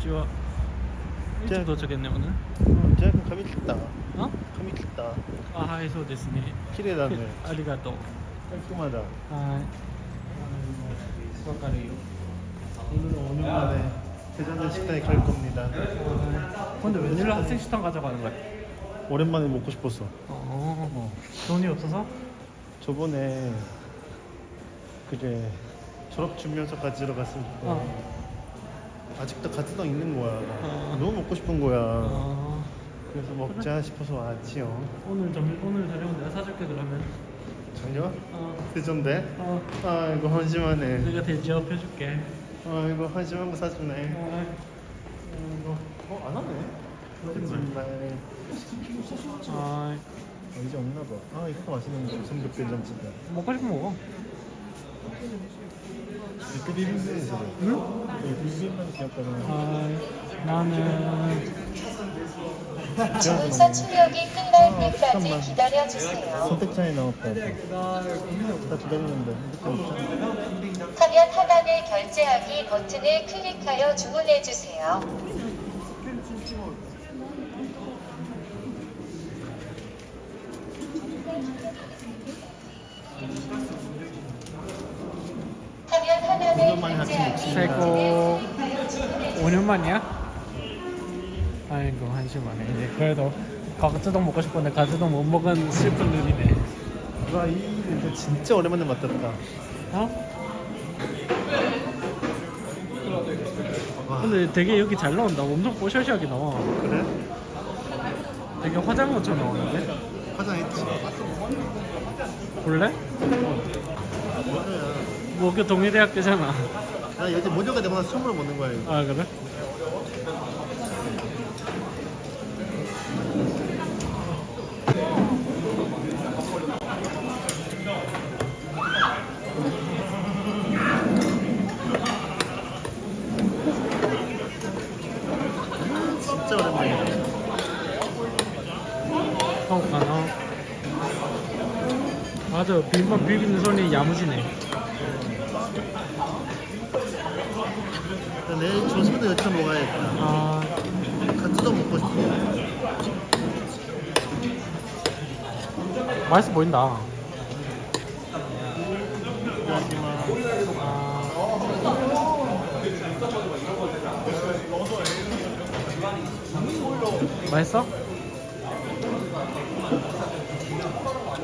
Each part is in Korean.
ちは。いつ到着ね、오늘? 어, 제가 감이 깊다. 어? 감이 깊다. 아, 하이, そうですね. 키레다네. ありがとう。 깔끔하다. はい。わかるよ。 오늘은 5년 만에 대전된 식당에 갈 겁니다. 근데 웬일로 학생 식당 가져가는 거야? 오랜만에 먹고 싶었어. 어. 돈이 없어서? 저번에 그게 졸업 준비연서 가지러 갔을 때 어. 아직도 가트당 있는 거야. 어. 너무 먹고 싶은 거야. 어. 그래서 먹자 싶어서 왔지요. 오늘 점 오늘 저녁은 내가 사줄게 그러면. 전혀? 어. 대전데? 어. 아 이거 한심하네. 내가 대지업 해줄게. 아 이거 한심한 거 사주네. 어. 이거 어, 안 하네. 거짓말. 아, 아, 이제 없나 봐. 아 이거 맛있는 거 삼겹된장찌개. 먹고 싶으면 먹어. 이렇게 비빔면에서. 응? 이 비빔면 귀엽다는. 아, 나는 주문서 출력이 끝날 어, 때까지. 기다려주세요. 선택창에 나왔다. 다 기다리는데 없잖아. 화면 하단의 결제하기 버튼을 클릭하여 주문해주세요. 화면 하단의 오랜만에 결제하기 먹습니다. 최고 클릭하여 주문해주세요. 5년 만이야? 아이고 한심하네. 이제 그래도 가츠동 먹고 싶은데 가츠동 못 먹은 슬픈 눈이네. 와, 이 이거 진짜 오랜만에 맡았다. 어? 와, 근데 되게 여기 잘 나온다. 엄청 뽀샤시하게 나와. 그래? 되게 화장처럼 나오는데? 화장했지. 볼래? 뭐야? 뭐그 동의대학교잖아. 나 요즘 모녀가 되면 처음으로 먹는 거야. 이거. 아 그래? 진짜 오랜만이야. 한국 가나? 맞아 비빔밥 비비는 손이 야무지네. 나 내일 조심도 여차 먹어야겠다. 아 같이도 먹고 싶어. 맛있어 보인다. 아, 맛있어?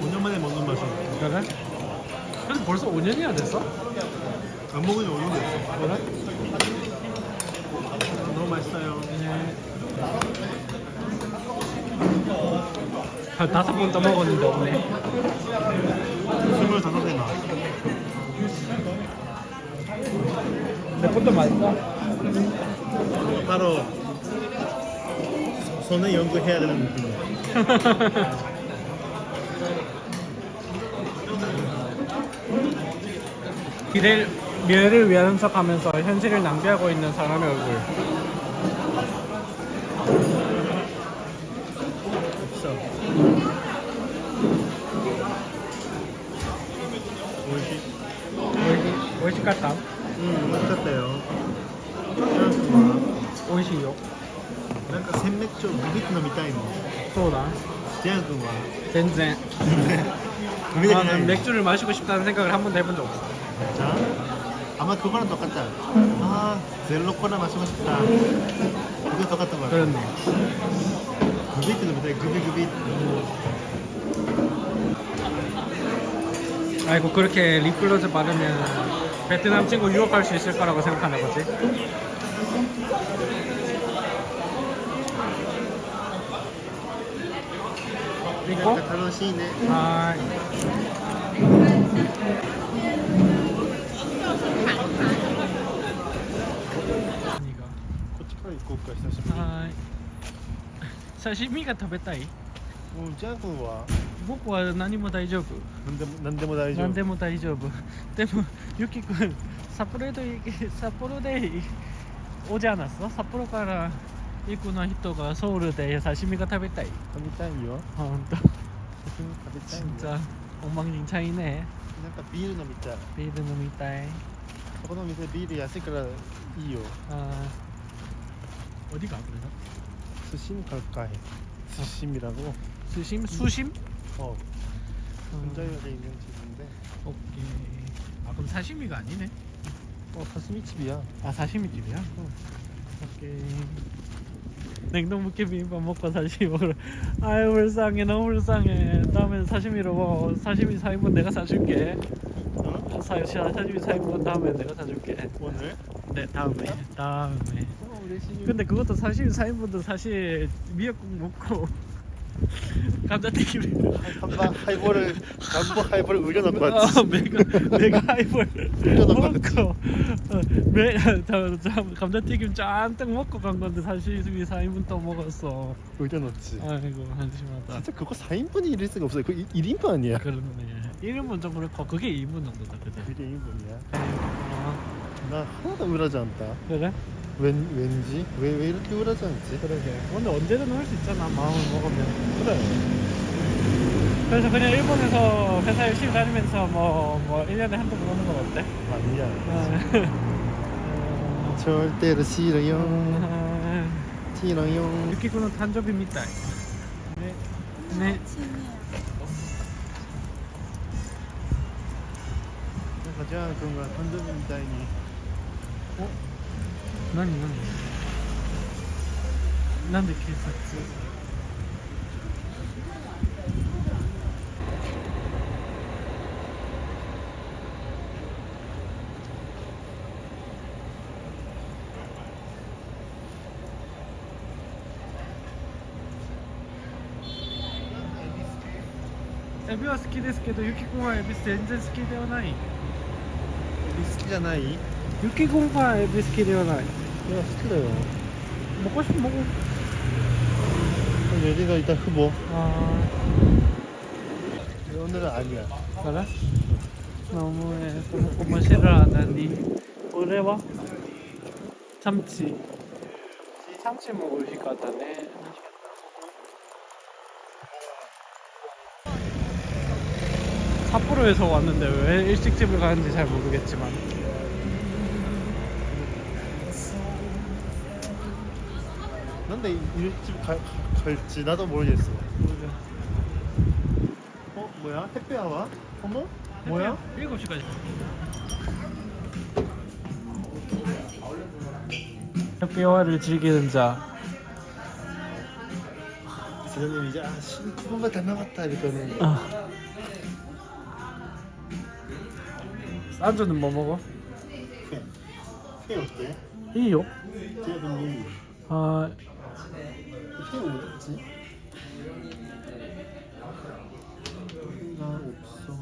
5년 만에 먹는 맛이야. 그래? 근데 벌써 5년이나 됐어? 안 먹은 지 5년 됐어. 그래? 아, 너무 맛있어요. 네. 한 다섯 번 떠먹었는데 없네. 25에 나. 내 것도 맛있어? 바로 손에 연구해야 되는 느낌이야. 미래, 미래를 위한 척하면서 현실을 낭비하고 있는 사람의 얼굴. 없어. 뭐지? 오이시, 오이시 같다. 응, 똑같대요. 그냥 오이시요. なんか鮮滅調ビビって飲みたいのそうだ. 재현君は 젠젠. 飲みたくない 나는 맥주를 마시고 싶다는 생각을 한 번도 해본 적 없어. 자 아마 그거랑 똑같다. 아, 젤로코나 마시고 싶다. 그거 똑같단 말이야. 그렇네. 그게 있기도 못해. 그게 그게. 아이고 그렇게 리플러즈 바르면 베트남 친구 유혹할 수 있을 거라고 생각하는 거지. 있고. 아. から行こうか久しぶりに 아, 사시미가 食べたい?うんジャン君は僕は何も大丈夫何でも何でも大丈夫何でも大丈夫でもユキ君札幌で札幌でおじゃなす札幌から行くの人がソウルで刺身が食べたい食べたいよほんと食べたいよ 진짜 엉망진창이네 なんかビール飲みたい 비드 놈이따이 こ 그놈이 그 새 미리 야을 거라 이요 아 어디가 그래서? 수심 갈까해. 아. 수심이라고? 수심? 음. 수심? 어. 아. 군자역에 있는 집인데. 오케이. 아 그럼 사시미가 아니네. 어 사시미 집이야. 아 사시미 집이야? 응. 오케이. 냉동 무게 비빔밥 먹고 사시미로 아유 불쌍해 너무 불쌍해. 다음엔 사시미로 먹어. 사시미 4인분 내가 사줄게. 어? 사, 사- 사시미 4인분 다음에 내가 사줄게. 오늘? 네 다음에 다음에. 어 근데 그것도 사실 4인분도 사실 미역국 먹고 감자튀김 한방 하이볼을 한방 하이볼을 우려놓고 어, 왔지. 메가 메가 하이볼 먹고 어, 메 저, 저, 감자튀김 짠뜩 먹고 간 건데 사실 4인분 또 먹었어 우려놓지. 아이고 한심하다 진짜 그거 4인분이 이럴 수가 없어요. 그 1인분 아니야. 그렇네 1인분 좀 그렇고 그게 2인분 정도다 그죠? 그게 1인분이야. 어, 나 하나도 우울하지 않다. 그래? 왠, 왠지? 왜, 왜 이렇게 우울하지 않지? 그러게 근데 언제든 할 수 있잖아 마음을 먹으면 그래. 그래서 그냥 일본에서 회사 열심히 다니면서 뭐, 뭐 1년에 한두 번 오는 건 어때? 아니야. 어, 절대로 싫어요. 어, 싫어요. 탄저비 미타이 네. 네. 가장 그런 거야. 디자인이. 어? 何何？なんで警察？エビは好きですけどユキ君はエビ全然好きではない。エビ好きじゃない？ユキ君はエビ好きではない。 내가 시킬래요. 먹고 싶으면 먹어. 여기가 일단 후보. 아, 오늘은 아니야. 그래? 너무해. 고마 싫어하다니. 올해 와 참치. 참치 먹을 것 같다네. 삿포로에서 왔는데 왜 일식집을 가는지 잘 모르겠지만 난데 이집 갈, 가- 갈지 나도 모르겠어. 어? 뭐야? 햇볕 와? 어머? 뭐야? 7시까지 햇빛화를 즐기는 자 사장님 이제 아, 19분만 다 남았다 이러더니 아. 안주는 뭐 먹어? 회. 회 어때? 이요? 제가 아 회 어딨지? 회가 없어.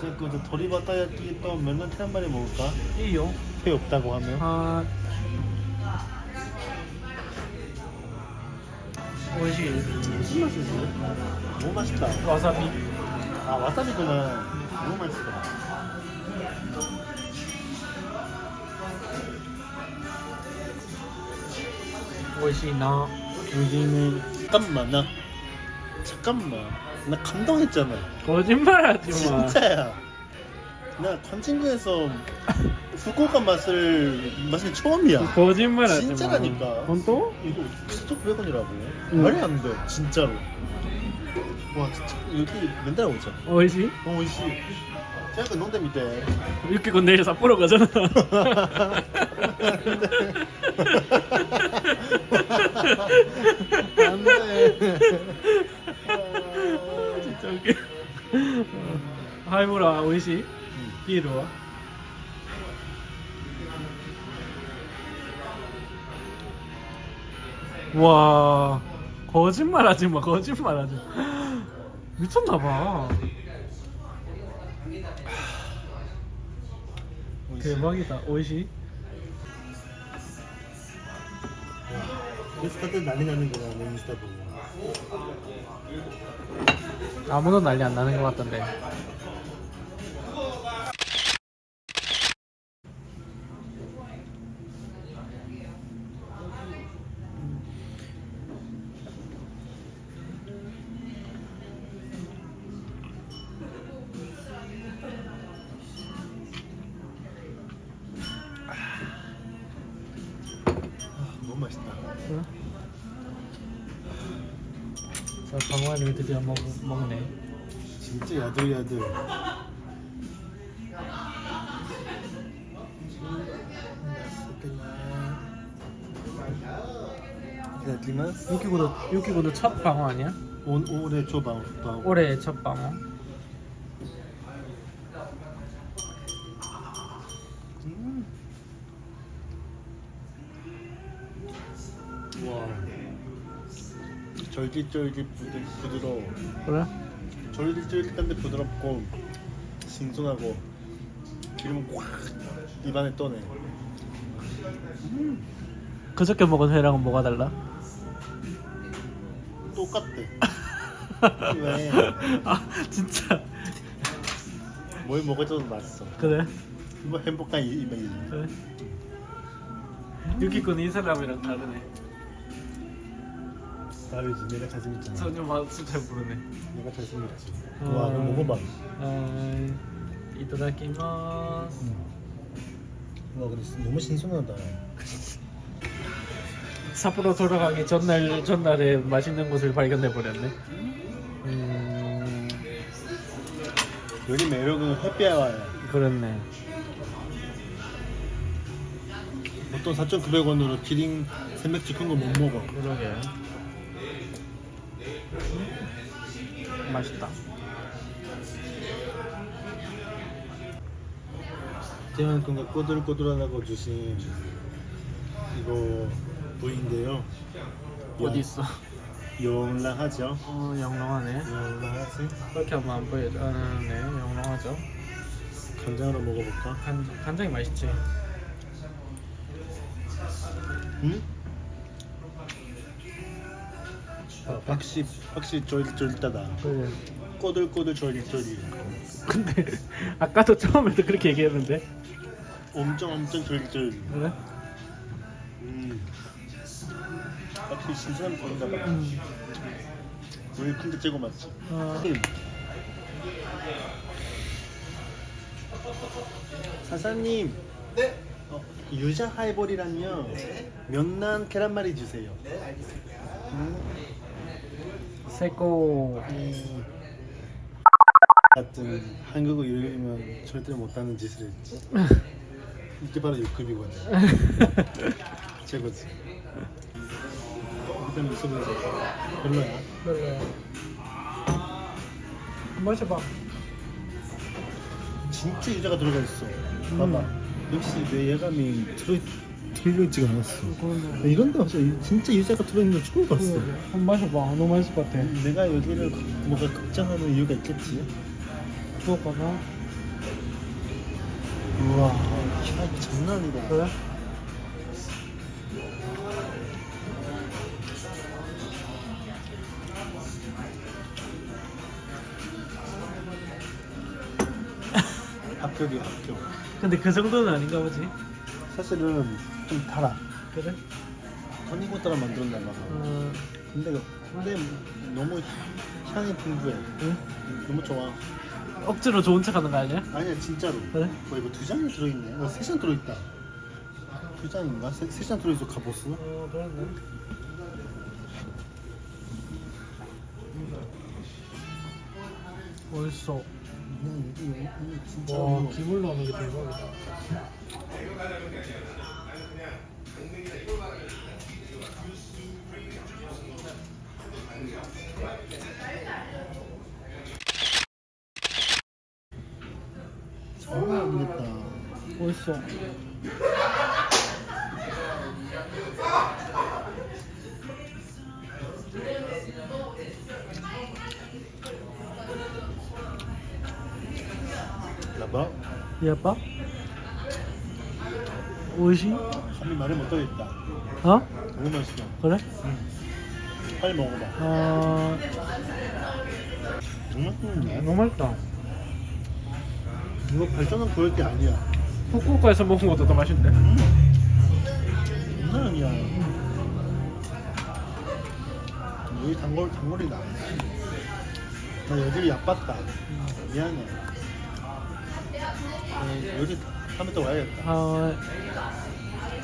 제가 그 도리바타야끼 또 면란 태한 마리 먹을까? 이요? 회 없다고 하면. 아. 오이시 무슨 맛이지? 너무 맛있다. 와사비. 아 와사비구나. 너무 맛있어 오이시 나 여기는 잠깐만 나 잠깐만. 나 감동했잖아. 거짓말하지 마. 진짜야. 나 관진구에서 후쿠오카 맛을 맛이 처음이야. 거짓말하지 마. 진짜라니까. 혼또? 이거 진짜 900원이라고. 응. 말이 안돼 진짜로. 와 진짜. 여기 맨날 오자 오이시? 어 오이시 제가 그 농담 밑에 이렇게 건 내일 삿포로 가잖아. 안돼. 진짜 웃겨. 하이보라 오이시? 비ールは 와 거짓말하지 마 거짓말하지 마. 미쳤나 봐 대박이다. 오이시. 인스타들 난리 나는 거야 내 인스타 보면. 아무도 난리 안 나는 것 같던데 자, 방어님이 드디어 먹, 먹네. 진짜 야들야들. 유키고도 첫 방어 아니야? 온 올해 초방 방. 올해 첫 방어. 절깃절깃 부드, 부드러워. 그래? 절깃절깃한데 부드럽고 신선하고 기름 꽉 입안에 떠네. 그저께 먹은 회랑은 뭐가 달라? 똑같대. 왜? 아 진짜 뭘 먹어줘도 맛있어. 그래? 뭐 행복한 이- 이메일. 그래? 유키고는 이 사람이랑 다르네. 다르지. 내가 잘생겼잖아. 전혀 맛을 잘 모르네. 내가 잘생겼지. 어. 와, 너 먹어봐. 아, 이따다키마스. 와, 근데 진짜 너무 신선하다. 삿포로 돌아가기 전날 전날에 맛있는 곳을 발견해 버렸네. 음, 여기 매력은 햇볕와야. 그렇네. 보통 4,900원으로 기린 생맥주 큰 거 못 먹어. 그러게. 맛있다. 태양권과 꼬들꼬들하다고 주신 이거 부위인데요. 어디 있어? 영랑하죠? 어, 영롱하네. 영랑하지? 그렇게 하면 안 보여줘. 아, 네, 영롱하죠. 간장으로 먹어볼까? 간 간장이 맛있지. 응? 아, 확실히 확실히 쫄깃쫄깃하다. 그래. 꼬들꼬들 쫄깃쫄깃. 근데 아까도 처음에도 그렇게 얘기했는데. 엄청 엄청 쫄깃쫄깃. 그래? 음. 확실히 신선한 부위인가 봐. 음. 우리 큰게 최고 맞지? 어. 흠. 사장님. 네. 어, 유자 하이볼이랑요. 면난 계란말이 주세요. 음, 세고. 이 같은 한국어 요리면 절대 못하는 짓을 했지. 이게 바로 육급이거든. 최고지. 일단 있어보자. 별로야. 별로야. 마셔봐. 진짜 유자가 들어가 있어. 봐봐. 역시 내 예감이 들어 들려있지가 않았어. 그런데. 이런 데 와서 진짜 유자가 들어있는 걸 처음 봤어. 한번 마셔봐. 너무 맛있을 것 같아. 내가 여기를 뭔가 걱정하는 이유가 있겠지. 부엌가서. 우와, 향이 장난 아니다. 그래? 합격이야, 합격. 근데 그 정도는 아닌가 보지. 사실은 좀 달아. 그래? 허니고 따라 만들었나 봐. 어, 근데 근데 너무 향이 풍부해. 응? 너무 좋아. 억지로 좋은 척 하는 거 아니야? 아니야 진짜로. 그래? 뭐 이거 두 장이 들어있네. 이거 세장 들어있다. 두 장인가? 세, 세장 들어있어 가보스. 어, 그러네. 멋있어. 음, 이거, 이거, 이거 진짜. 와, 기물 나오는 게 대박이다. 장난 아니겠다. 멋있 어. 봐봐. 이 아빠? 옷이? 감히 말을 못하겠다. 어? 너무 맛있어. 그래? 빨리 먹어봐. 어, 정말 맛있네. 너무 맛있다. 이거 발전한 그럴 게 아니야. 후쿠오카에서 먹은 것도 더 맛있는데. 장난 아니야. 여기 단골 단골이다. 나 여기 얕봤다. 미안해. 요리 다음에 또 와야겠다. 어,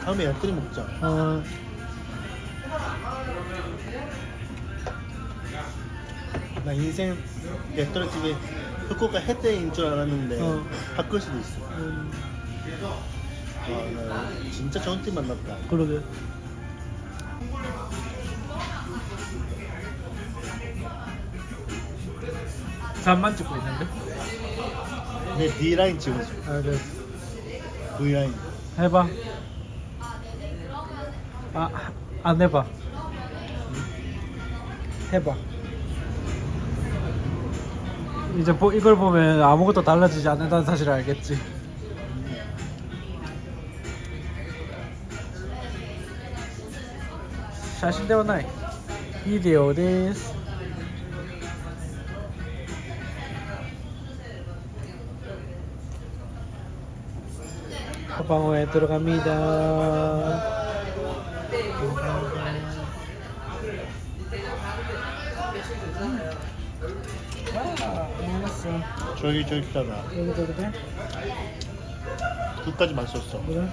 다음에 야끼리 먹자. 어, 나 인생 옛돌 집에 흑고가 해대인 줄 알았는데 어. 바꿀 수도 있어. 음, 와, 나 진짜 좋은 팀 만났다. 그러게. 잠만 찍고 있는데? 내 D 라인 찍어줘. 아, 네. V 라인. 해봐. 아, 안 해봐. 해봐. 이제 보, 이걸 보면 아무것도 달라지지 않는다는 사실을 알겠지. 되어 나이. 비디오 데스. 방어에 들어갑니다. 와, 알았어. 쫄깃쫄깃하다. 여기 저도 돼? 끝까지 맛있었어. 그래?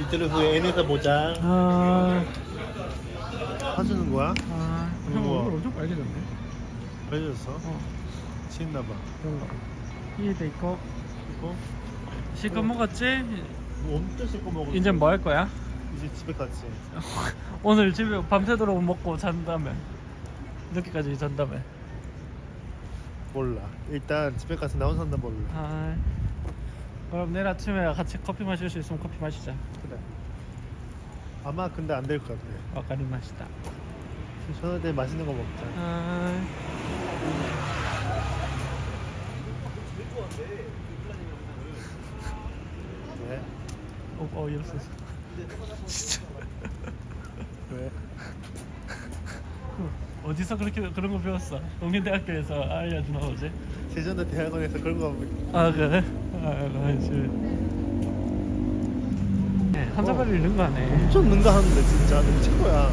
이틀 후에 N에서 보자. 아, 사주는 거야? 아, 형 우와. 얼굴 엄청 빨개졌네. 빨개졌어? 어, 치있나봐. 그런가. 이해돼 있고. 이거? 실컷 먹었지? 뭐 엄청 씻고 먹었어. 이제 뭐 할 거야? 이제 집에 갔지. 오늘 집에 밤새도록 먹고 잔 다음에 늦게까지 잔 다음에. 몰라. 일단 집에 가서 나온 산다 몰라. 아, 그럼 내일 아침에 같이 커피 마실 수 있으면 커피 마시자. 그래. 아마 근데 안 될 것 같아. 와카리 마시다. 저녁 때 맛있는 거 먹자. 아, 왜? 어, 어, 이랬었어. 진짜. 왜? 어디서 그렇게 그런 거 배웠어? 동인대학교에서 알려주나 어제? 세전대 대학원에서 그런 거 아 그래? 아 그렇지. 네, 한 사발 읽는 거 하네. 엄청 능가하는데 진짜 너무 최고야.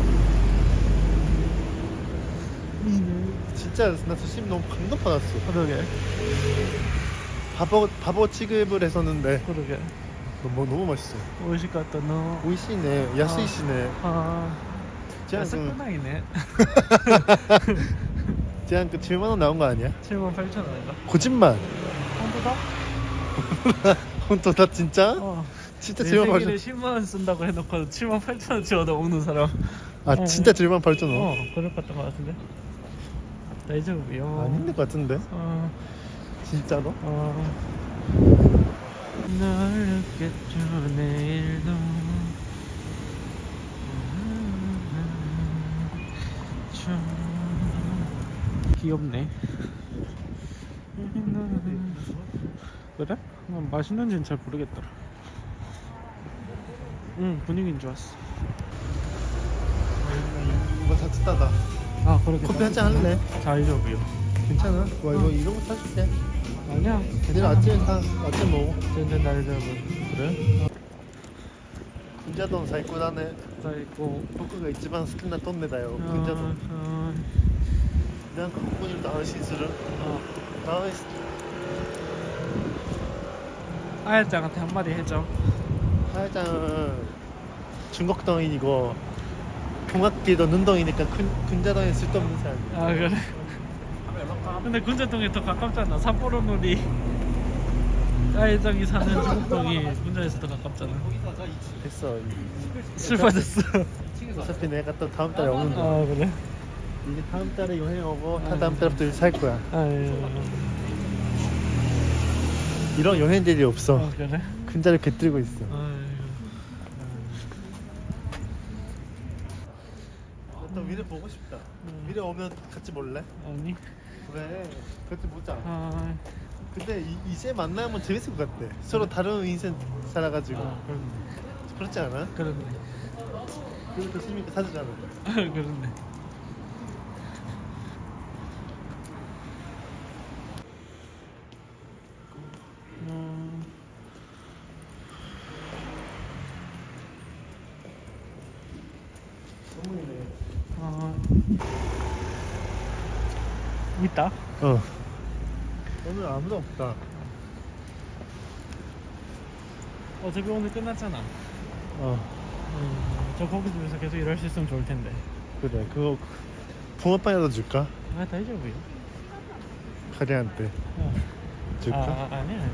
진짜 나 수심 너무 감동받았어. 그러게, 바보 바보 취급을 했었는데 그러게. 너무 너무 맛있어. 너. 오이시네, 야스이시네. 아, 제한 그 야스쿠나이네. 제한 그 7만 원 나온 거 아니야? 7만 8천 원인가? 거짓말. 한도다? 혼또다 진짜? 어. 진짜 내 7만 생일에 8천. 10만 원 쓴다고 해놓고 7만 8천 원치 얻어 먹는 사람. 아 어. 진짜 7만 8천 원? 어, 그럴 것 같던 것 같은데. 다이저브요. 아닌 것 같은데? 어. 진짜로? 어. 널 늦겠죠 내일도 귀엽네 그래? 난 맛있는지는 잘 모르겠더라 응 분위기는 좋았어 이거 다 뜯다다. 아 그러게 커피 한 잔 할래? 다이저브요 괜찮아? 와 이거 이런 거 사줄게. 아니야 애들 아침에 사 아침 먹어. 전전 다이저브 그래? 군자돈 사이고 나네. 다 있고 僕が一番好きなトンネだよ。 어, 軍者 어, 丼。なんかここにいると安心する。 어. 安心。 아야짱한테 한마디 해줘 하야장은 중국동인이고 동학기도 눈동이니까 군, 군자동에 쓸데없는 사람이야. 아 그래? 근데 군자동이 더 가깝잖아 삿포로 놀이 아야짱이 사는 중국동이 군자에서 더 가깝잖아 됐어. 슬퍼졌어 어차피 내가 또 다음 달에 오는데. 아 그래? 이제 다음 달에 여행 오고 다 아. 다음 달부터 살 거야. 아유 이런 여행들이 없어. 아 그래? 군자를 곁들고 있어. 아유 너 미래 보고 싶다. 음. 미래 오면 같이 볼래? 아니 그래. 같이 보자. 아, 근데 이, 이제 만나면 재밌을 것 같아. 서로 다른 인생 살아가지고. 아 그렇네 그렇지 않아? 그렇네 그리고 또 심이가 사주잖아. 아 그렇네 음, 선물이네. 아 있다? 어. 오늘 아무도 없다. 어차피 오늘 끝났잖아 어. 음, 저 고깃집에서 계속 일할 수 있으면 좋을 텐데 그래. 그거 붕어빵이라도 줄까? 아 다이저브요 카리한테 어. 줄까? 아, 아 아니 아니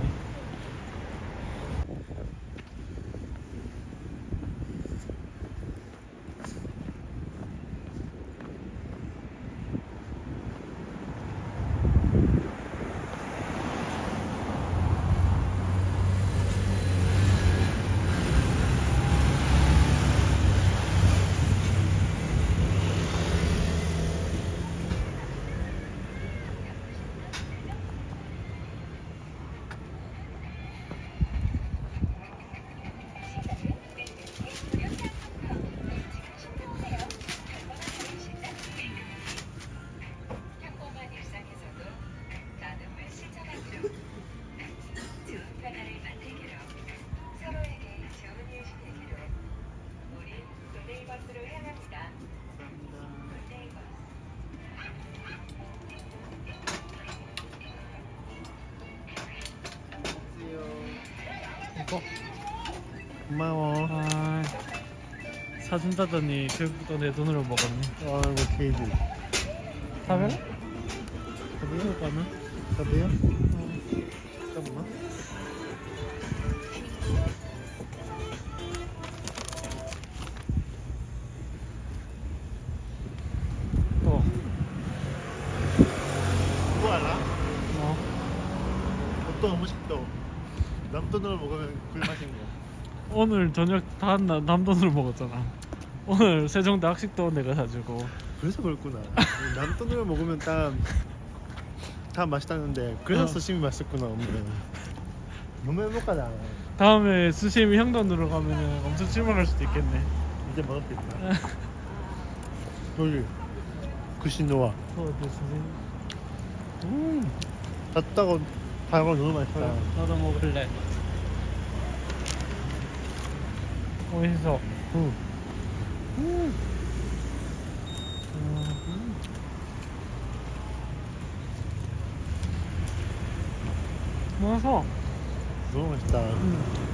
사준다더니 결국 또 내 돈으로 먹었네 아이고 케이지 사면? 사비요? 가는? 사비요? 잠깐만 또 그거 알아? 뭐? 어떤 음식도 남돈으로 먹으면 꿀맛인 거 오늘 저녁 다 나- 남돈으로 먹었잖아 오늘 세종대 학식도 내가 사주고. 그래서 그렇구나. 남 돈으로 먹으면 다, 다 맛있다는데 그래서 어. 스시미 맛있구나 오늘은 너무 행복하다. 다음에 스시미 형돈으로 가면은 엄청 실망할 수도 있겠네. 이제 먹었겠다. 여기 그신노와 또 어디 스시미? 음 닫다고 달고 너무 맛있다. 나도 먹을래. 어디서? 음. 음. 먹어서 너무 맛있다 음.